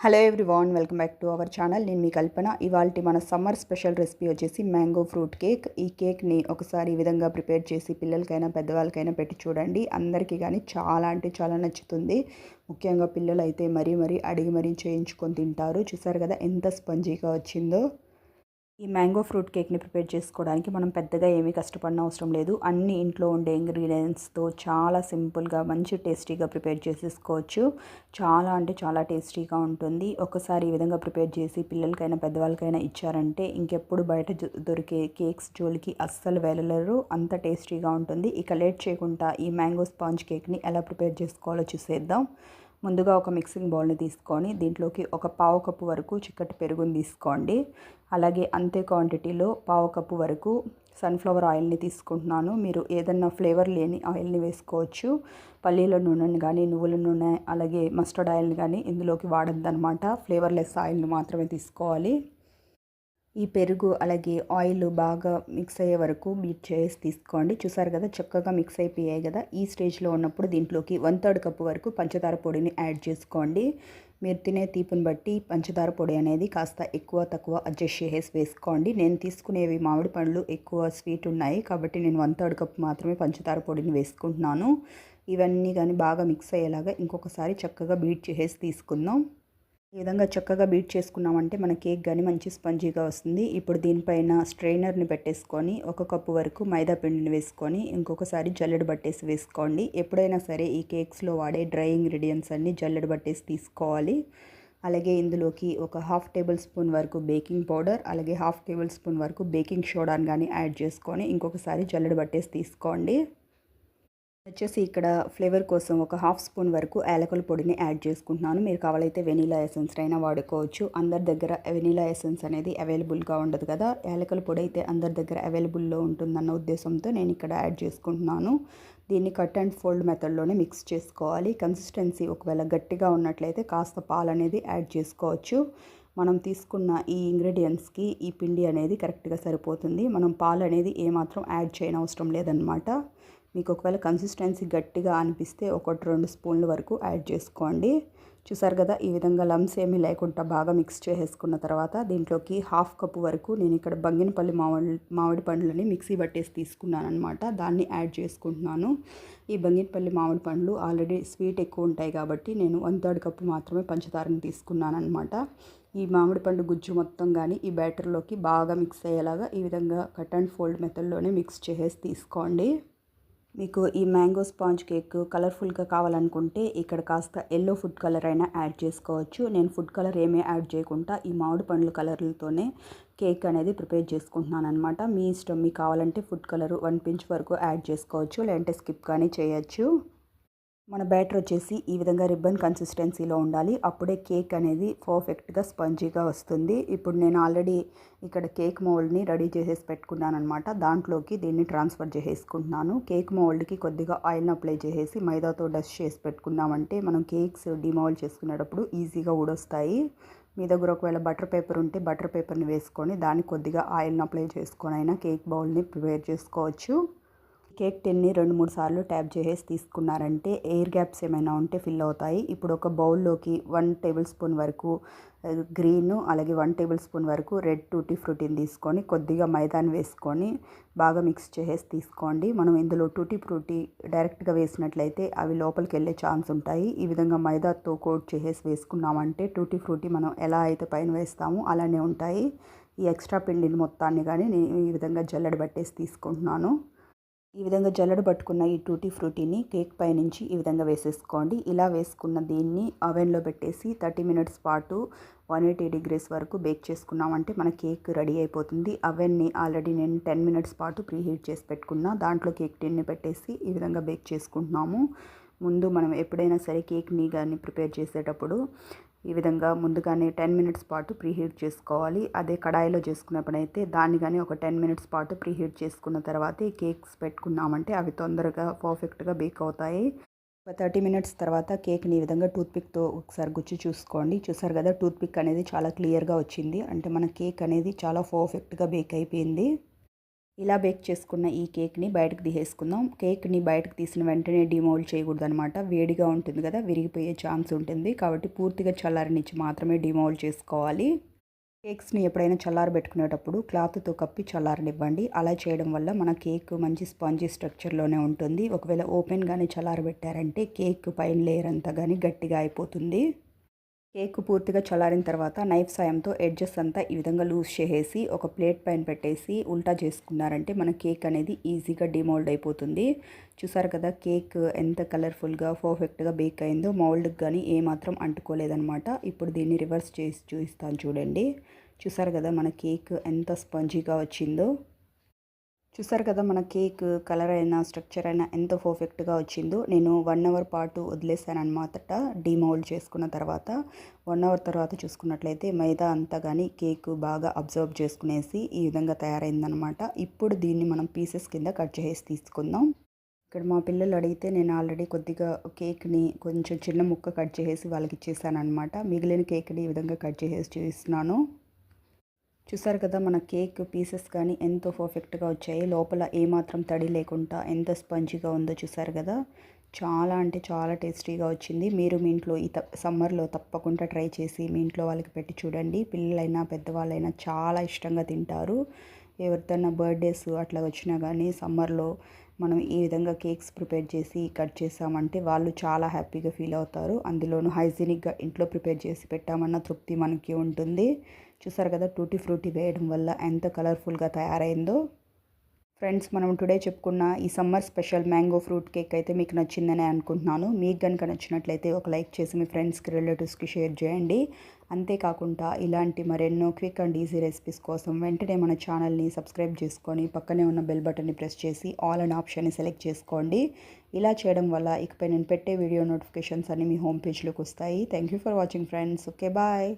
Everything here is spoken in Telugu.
Hello everyone welcome back to our channel నేను మీ కల్పన. ఇవాళ మన సమ్మర్ స్పెషల్ రెసిపీ వచ్చేసి మ్యాంగో ఫ్రూట్ కేక్. ఈ కేక్ని ఒకసారి ఈ విధంగా ప్రిపేర్ చేసి పిల్లలకైనా పెద్దవాళ్ళకైనా పెట్టి చూడండి. అందరికీ కానీ చాలా అంటే చాలా నచ్చుతుంది. ముఖ్యంగా పిల్లలు అయితే మరీ మరీ అడిగి మరీ చేయించుకొని తింటారు. చూసారు కదా ఎంత స్పంజీగా వచ్చిందో. ఈ మ్యాంగో ఫ్రూట్ కేక్ని ప్రిపేర్ చేసుకోవడానికి మనం పెద్దగా ఏమీ కష్టపడిన అవసరం లేదు. అన్ని ఇంట్లో ఉండే ఇంగ్రీడియంట్స్తో చాలా సింపుల్గా మంచి టేస్టీగా ప్రిపేర్ చేసేసుకోవచ్చు. చాలా అంటే చాలా టేస్టీగా ఉంటుంది. ఒకసారి ఈ విధంగా ప్రిపేర్ చేసి పిల్లలకైనా పెద్దవాళ్ళకైనా ఇచ్చారంటే ఇంకెప్పుడు బయట దొరికే కేక్స్ జోలికి అస్సలు వెళ్ళలేరు. అంత టేస్టీగా ఉంటుంది. ఇక లేట్ చేయకుండా ఈ మ్యాంగో స్పాంజ్ కేక్ని ఎలా ప్రిపేర్ చేసుకోవాలో చూసేద్దాం. ముందుగా ఒక మిక్సింగ్ బౌల్ని తీసుకొని దీంట్లోకి ఒక పావు కప్పు వరకు చిక్కటి పెరుగుని తీసుకోండి. అలాగే అంతే క్వాంటిటీలో పావు కప్పు వరకు సన్ఫ్లవర్ ఆయిల్ని తీసుకుంటున్నాను. మీరు ఏదన్నా ఫ్లేవర్ లేని ఆయిల్ని వేసుకోవచ్చు. పల్లీల నూనెని కానీ నువ్వుల నూనె అలాగే మస్టర్డ్ ఆయిల్ని కానీ ఇందులోకి వాడద్దనమాట ఫ్లేవర్లెస్ ఆయిల్ని మాత్రమే తీసుకోవాలి. ఈ పెరుగు అలాగే ఆయిల్ బాగా మిక్స్ అయ్యే వరకు బీట్ చేసి తీసుకోండి. చూసారు కదా చక్కగా మిక్స్ అయిపోయాయి కదా. ఈ స్టేజ్లో ఉన్నప్పుడు దీంట్లోకి వన్ థర్డ్ కప్పు వరకు పంచదార పొడిని యాడ్ చేసుకోండి. మీరు తినే తీపుని బట్టి పంచదార పొడి అనేది కాస్త ఎక్కువ తక్కువ అడ్జస్ట్ చేసి వేసుకోండి. నేను తీసుకునేవి మామిడి పండ్లు ఎక్కువ స్వీట్ ఉన్నాయి కాబట్టి నేను వన్ థర్డ్ కప్ మాత్రమే పంచదార పొడిని వేసుకుంటున్నాను. ఇవన్నీ కానీ బాగా మిక్స్ అయ్యేలాగా ఇంకొకసారి చక్కగా బీట్ చేసి తీసుకుందాం. ఈ విధంగా చక్కగా బీట్ చేసుకున్నామంటే మన కేక్ కానీ మంచి స్పంజీగా వస్తుంది. ఇప్పుడు దీనిపైన స్ట్రైనర్ని పెట్టేసుకొని ఒక కప్పు వరకు మైదా పిండిని వేసుకొని ఇంకొకసారి జల్లెడ పట్టేసి వేసుకోండి. ఎప్పుడైనా సరే ఈ కేక్స్లో వాడే డ్రై ఇంగ్రీడియంట్స్ అన్నీ జల్లెడ పట్టేసి తీసుకోవాలి. అలాగే ఇందులోకి ఒక హాఫ్ టేబుల్ స్పూన్ వరకు బేకింగ్ పౌడర్ అలాగే హాఫ్ టేబుల్ స్పూన్ వరకు బేకింగ్ సోడాని కానీ యాడ్ చేసుకొని ఇంకొకసారి జల్లెడ పట్టేసి తీసుకోండి. వచ్చేసి ఇక్కడ ఫ్లేవర్ కోసం ఒక హాఫ్ స్పూన్ వరకు యాలకుల పొడిని యాడ్ చేసుకుంటున్నాను. మీరు కావాలైతే వెనీలా ఎసెన్స్ అయినా వాడుకోవచ్చు. అందరి దగ్గర వెనీలా ఎసెన్స్ అనేది అవైలబుల్గా ఉండదు కదా. యాలకుల పొడి అయితే అందరి దగ్గర అవైలబుల్లో ఉంటుందన్న ఉద్దేశంతో నేను ఇక్కడ యాడ్ చేసుకుంటున్నాను. దీన్ని కట్ అండ్ ఫోల్డ్ మెథడ్లోనే మిక్స్ చేసుకోవాలి. కన్సిస్టెన్సీ ఒకవేళ గట్టిగా ఉన్నట్లయితే కాస్త పాలు అనేది యాడ్ చేసుకోవచ్చు. మనం తీసుకున్న ఈ ఇంగ్రీడియంట్స్కి ఈ పిండి అనేది కరెక్ట్గా సరిపోతుంది. మనం పాలు అనేది ఏమాత్రం యాడ్ చేయనవసరం లేదనమాట మీకు ఒకవేళ కన్సిస్టెన్సీ గట్టిగా అనిపిస్తే ఒకటి రెండు స్పూన్ల వరకు యాడ్ చేసుకోండి. చూసారు కదా ఈ విధంగా లమ్స్ ఏమీ లేకుండా బాగా మిక్స్ చేసేసుకున్న తర్వాత దీంట్లోకి హాఫ్ కప్పు వరకు నేను ఇక్కడ బంగినపల్లి మామిడి మామిడి పండ్లని మిక్సీ పట్టేసి తీసుకున్నాను అనమాట దాన్ని యాడ్ చేసుకుంటున్నాను. ఈ బంగినపల్లి మామిడి పండ్లు ఆల్రెడీ స్వీట్ ఎక్కువ ఉంటాయి కాబట్టి నేను వన్ థర్డ్ కప్పు మాత్రమే పంచదారని తీసుకున్నాను అనమాట ఈ మామిడి పండు గుజ్జు మొత్తం కానీ ఈ బ్యాటర్లోకి బాగా మిక్స్ అయ్యేలాగా ఈ విధంగా కట్ అండ్ ఫోల్డ్ మెథడ్లోనే మిక్స్ చేసేసి తీసుకోండి. మీకు ఈ మ్యాంగో స్పాంజ్ కేక్ కలర్ఫుల్గా కావాలనుకుంటే ఇక్కడ కాస్త ఎల్లో ఫుడ్ కలర్ అయినా యాడ్ చేసుకోవచ్చు. నేను ఫుడ్ కలర్ ఏమీ యాడ్ చేయకుండా ఈ మామిడి పండ్ల కలర్లతోనే కేక్ అనేది ప్రిపేర్ చేసుకుంటున్నాను అనమాట మీ ఇష్టం మీకు కావాలంటే ఫుడ్ కలర్ వన్ పించ్ వరకు యాడ్ చేసుకోవచ్చు లేదంటే స్కిప్ కానీ చేయొచ్చు. మన బ్యాటర్ వచ్చేసి ఈ విధంగా రిబ్బన్ కన్సిస్టెన్సీలో ఉండాలి. అప్పుడే కేక్ అనేది పర్ఫెక్ట్గా స్పంజీగా వస్తుంది. ఇప్పుడు నేను ఆల్రెడీ ఇక్కడ కేక్ మోల్డ్ని రెడీ చేసేసి పెట్టుకున్నాను అనమాట దాంట్లోకి దీన్ని ట్రాన్స్ఫర్ చేసేసుకుంటున్నాను. కేక్ మోల్డ్కి కొద్దిగా ఆయిల్ని అప్లై చేసేసి మైదాతో డస్ట్ చేసి పెట్టుకున్నామంటే మనం కేక్స్ డిమోల్డ్ చేసుకునేటప్పుడు ఈజీగా ఊడొస్తాయి. మీ దగ్గర ఒకవేళ బటర్ పేపర్ ఉంటే బటర్ పేపర్ని వేసుకొని దాన్ని కొద్దిగా ఆయిల్ని అప్లై చేసుకొని అయినా కేక్ బౌల్ని ప్రిపేర్ చేసుకోవచ్చు. కేక్ టిన్ని రెండు మూడు సార్లు ట్యాప్ చేసేసి తీసుకున్నారంటే ఎయిర్ గ్యాప్స్ ఏమైనా ఉంటే ఫిల్ అవుతాయి. ఇప్పుడు ఒక బౌల్లోకి వన్ టేబుల్ స్పూన్ వరకు గ్రీన్ అలాగే వన్ టేబుల్ స్పూన్ వరకు రెడ్ టూటీ ఫ్రూటీని తీసుకొని కొద్దిగా మైదాని వేసుకొని బాగా మిక్స్ చేసేసి తీసుకోండి. మనం ఇందులో టూటీ ఫ్రూటీ డైరెక్ట్గా వేసినట్లయితే అవి లోపలికి వెళ్ళే ఛాన్స్ ఉంటాయి. ఈ విధంగా మైదాతో కోట్ చేసేసి వేసుకున్నామంటే టూటీ ఫ్రూటీ మనం ఎలా అయితే పైన వేస్తామో అలానే ఉంటాయి. ఈ ఎక్స్ట్రా పిండిని మొత్తాన్ని కానీ నేను ఈ విధంగా జల్లెడ పట్టేసి తీసుకుంటున్నాను. ఈ విధంగా జల్లెడ పట్టుకున్న ఈ టూటీ ఫ్రూటీని కేక్ పైనుంచి ఈ విధంగా వేసేసుకోండి. ఇలా వేసుకున్న దీన్ని అవెన్లో పెట్టేసి థర్టీ మినిట్స్ పాటు వన్ ఎయిటీ డిగ్రీస్ వరకు బేక్ చేసుకున్నామంటే మన కేక్ రెడీ అయిపోతుంది. అవెన్ని ఆల్రెడీ నేను టెన్ మినిట్స్ పాటు ప్రీ హీట్ చేసి పెట్టుకున్నా. దాంట్లో కేక్ టిన్ని పెట్టేసి ఈ విధంగా బేక్ చేసుకుంటున్నాము. ముందు మనం ఎప్పుడైనా సరే కేక్ని కానీ ప్రిపేర్ చేసేటప్పుడు ఈ విధంగా ముందుగానే టెన్ మినిట్స్ పాటు ప్రీహీట్ చేసుకోవాలి. అదే కడాయిలో చేసుకున్నప్పుడైతే దాన్ని కానీ ఒక టెన్ మినిట్స్ పాటు ప్రీహీట్ చేసుకున్న తర్వాత ఈ కేక్స్ పెట్టుకున్నామంటే అవి తొందరగా పర్ఫెక్ట్గా బేక్ అవుతాయి. ఒక థర్టీ మినిట్స్ తర్వాత కేక్ని ఈ విధంగా టూత్పిక్తో ఒకసారి గుచ్చి చూసుకోండి. చూసారు కదా టూత్పిక్ అనేది చాలా క్లియర్గా వచ్చింది. అంటే మన కేక్ అనేది చాలా పర్ఫెక్ట్గా బేక్ అయిపోయింది. ఇలా బేక్ చేసుకున్న ఈ కేక్ని బయటకు తీసేసుకుందాం. కేక్ని బయటకు తీసిన వెంటనే డిమోల్డ్ చేయకూడదు అనమాట వేడిగా ఉంటుంది కదా విరిగిపోయే ఛాన్స్ ఉంటుంది. కాబట్టి పూర్తిగా చల్లారనిచ్చి మాత్రమే డిమోల్డ్ చేసుకోవాలి. కేక్స్ని ఎప్పుడైనా చల్లారబెట్టుకునేటప్పుడు క్లాత్తో కప్పి చల్లారనివ్వండి. అలా చేయడం వల్ల మన కేక్ మంచి స్పాంజీ స్ట్రక్చర్లోనే ఉంటుంది. ఒకవేళ ఓపెన్గానే చల్లారబెట్టారంటే కేక్ పైన లేయర్ అంతా కానీ గట్టిగా అయిపోతుంది. కేక్ పూర్తిగా చల్లారిన తర్వాత నైఫ్ సాయంతో ఎడ్జెస్ అంతా ఈ విధంగా లూజ్ చేసేసి ఒక ప్లేట్ పైన పెట్టేసి ఉల్టా చేసుకున్నారంటే మన కేక్ అనేది ఈజీగా డిమోల్డ్ అయిపోతుంది. చూసారు కదా కేక్ ఎంత కలర్ఫుల్గా పర్ఫెక్ట్గా బేక్ అయిందో మౌల్డ్కి కానీ ఏమాత్రం అంటుకోలేదనమాట ఇప్పుడు దీన్ని రివర్స్ చేసి చూపిస్తాను చూడండి. చూసారు కదా మన కేక్ ఎంత స్పంజీగా వచ్చిందో. చూసారు కదా మన కేక్ కలర్ అయినా స్ట్రక్చర్ అయినా ఎంత పర్ఫెక్ట్గా వచ్చిందో. నేను వన్ అవర్ పాటు వదిలేసాను అనమాట డీమౌల్డ్ చేసుకున్న తర్వాత వన్ అవర్ తర్వాత చూసుకున్నట్లయితే మైదా అంతా కానీ కేక్ బాగా అబ్జర్వ్ చేసుకునేసి ఈ విధంగా తయారైందనమాట ఇప్పుడు దీన్ని మనం పీసెస్ కింద కట్ చేసి తీసుకుందాం. ఇక్కడ మా పిల్లలు అడిగితే నేను ఆల్రెడీ కొద్దిగా కేక్ని కొంచెం చిన్న ముక్క కట్ చేసి వాళ్ళకి ఇచ్చేసాను అనమాట మిగిలిన కేక్ని ఈ విధంగా కట్ చేసి చూస్తున్నాను చూసారు కదా మన కేక్ పీసెస్ కానీ ఎంతో పర్ఫెక్ట్గా వచ్చాయి. లోపల ఏమాత్రం తడి లేకుండా ఎంత స్పంజిగా ఉందో చూసారు కదా చాలా అంటే చాలా టేస్టీగా వచ్చింది. మీరు మీ ఇంట్లో ఈ సమ్మర్లో తప్పకుండా ట్రై చేసి మీ ఇంట్లో వాళ్ళకి పెట్టి చూడండి. పిల్లలైనా పెద్దవాళ్ళైనా చాలా ఇష్టంగా తింటారు. ఎవరిదైనా బర్త్డేస్ అట్లా వచ్చినా కానీ సమ్మర్లో మనం ఈ విధంగా కేక్స్ ప్రిపేర్ చేసి కట్ చేసామంటే వాళ్ళు చాలా హ్యాపీగా ఫీల్ అవుతారు. అందులోనూ హైజీనిక్గా ఇంట్లో ప్రిపేర్ చేసి పెట్టామన్న తృప్తి మనకి ఉంటుంది. చూసారు కదా టూటీ ఫ్రూటీ వేయడం వల్ల ఎంత కలర్ఫుల్గా తయారైందో. ఫ్రెండ్స్ మనం టుడే చెప్పుకున్న ఈ summer special mango fruit cake అయితే మీకు నచ్చిందని అనుకుంటున్నాను. మీకు కనుక నచ్చినట్లయితే ఒక లైక్ చేసి మీ ఫ్రెండ్స్కి రిలేటివ్స్కి షేర్ చేయండి. అంతేకాకుండా ఇలాంటి మరెన్నో క్విక్ అండ్ ఈజీ రెసిపీస్ కోసం వెంటనే మన ఛానల్ని సబ్స్క్రైబ్ చేసుకొని పక్కనే ఉన్న బెల్ బటన్ని ప్రెస్ చేసి ఆల్ అండ్ ఆప్షన్ని సెలెక్ట్ చేసుకోండి. ఇలా చేయడం వల్ల ఇకపై నేను పెట్టే వీడియో నోటిఫికేషన్స్ అన్ని మీ హోమ్ పేజ్లోకి వస్తాయి. Thank you for watching friends. Okay bye.